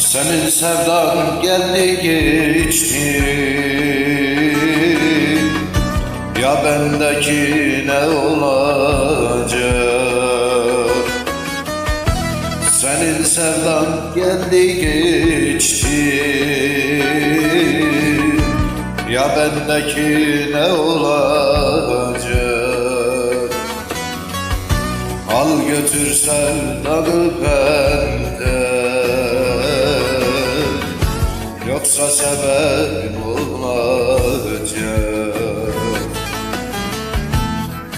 Senin sevdan geldi geçti. Ya bendeki ne olacak? Senin sevdan geldi geçti. Ya bendeki ne olacak? Al götür sevdanı benden Yoksa sebebim olacak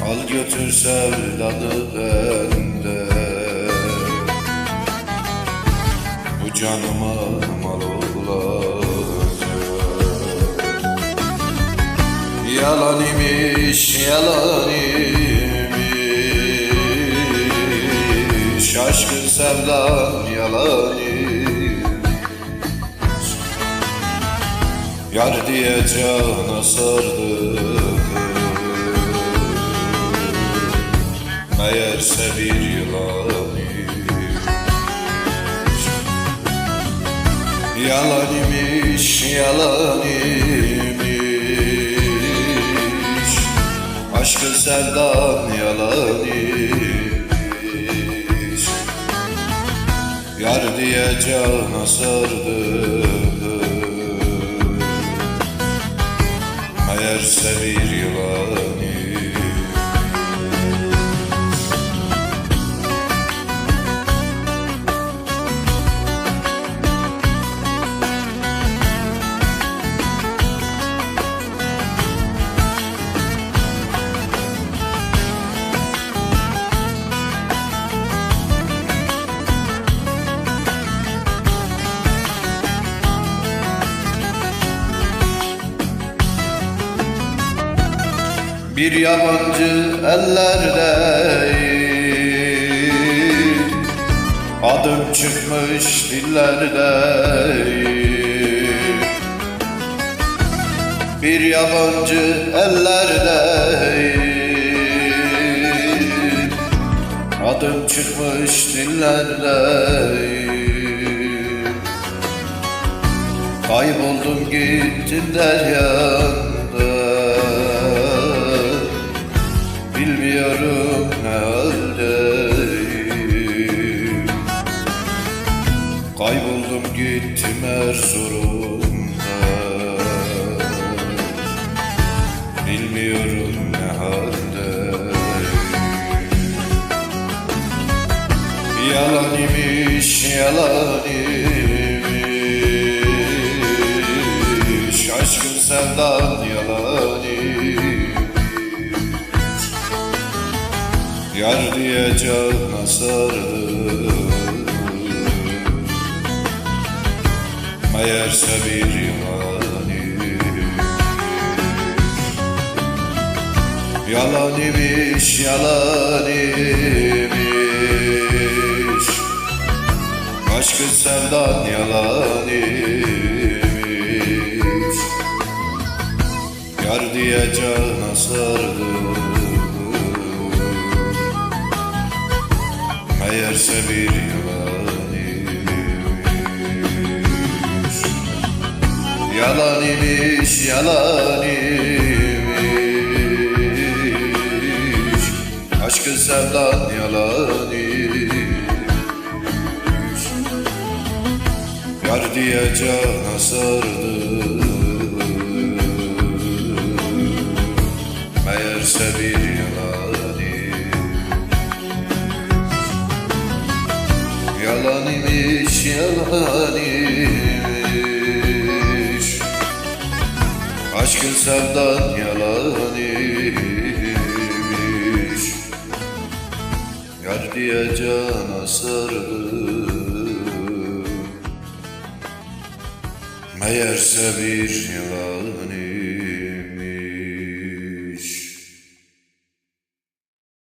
Al götür sevdanı benden Bu canıma mal olacak. Yalan imiş, yalan imiş. Aşkın sevdan yalan imiş Yar diye cana sardım Meğerse bir yılan Yalan imiş, yalan imiş. Aşkın sevdan yalan imiş. Yar diye cana sardım Yılan Bir yabancı ellerde Adım çıkmış dillerde. Bir yabancı ellerde Adım çıkmış dillerde. Kayboldum gittim deryanda gittim Erzurum'da Bilmiyorum ne haldeyim Yalan imiş, yalan imiş Aşkın sevdan yalan imiş Yar diye cana sardım Meğerse bir yılan imiş Yalan imiş, yalan imiş. Aşkın sevdan yalan imiş. Yar diye cana sardım Yalan imiş, yalan imiş. Aşkın sevdan yalan imiş. Yar diye cana sardım Meğerse bir yalan imiş. Yalan imiş, yalan imiş Aşkın sevdan yalan imiş. Yar diye cana sardım Meğerse bir imiş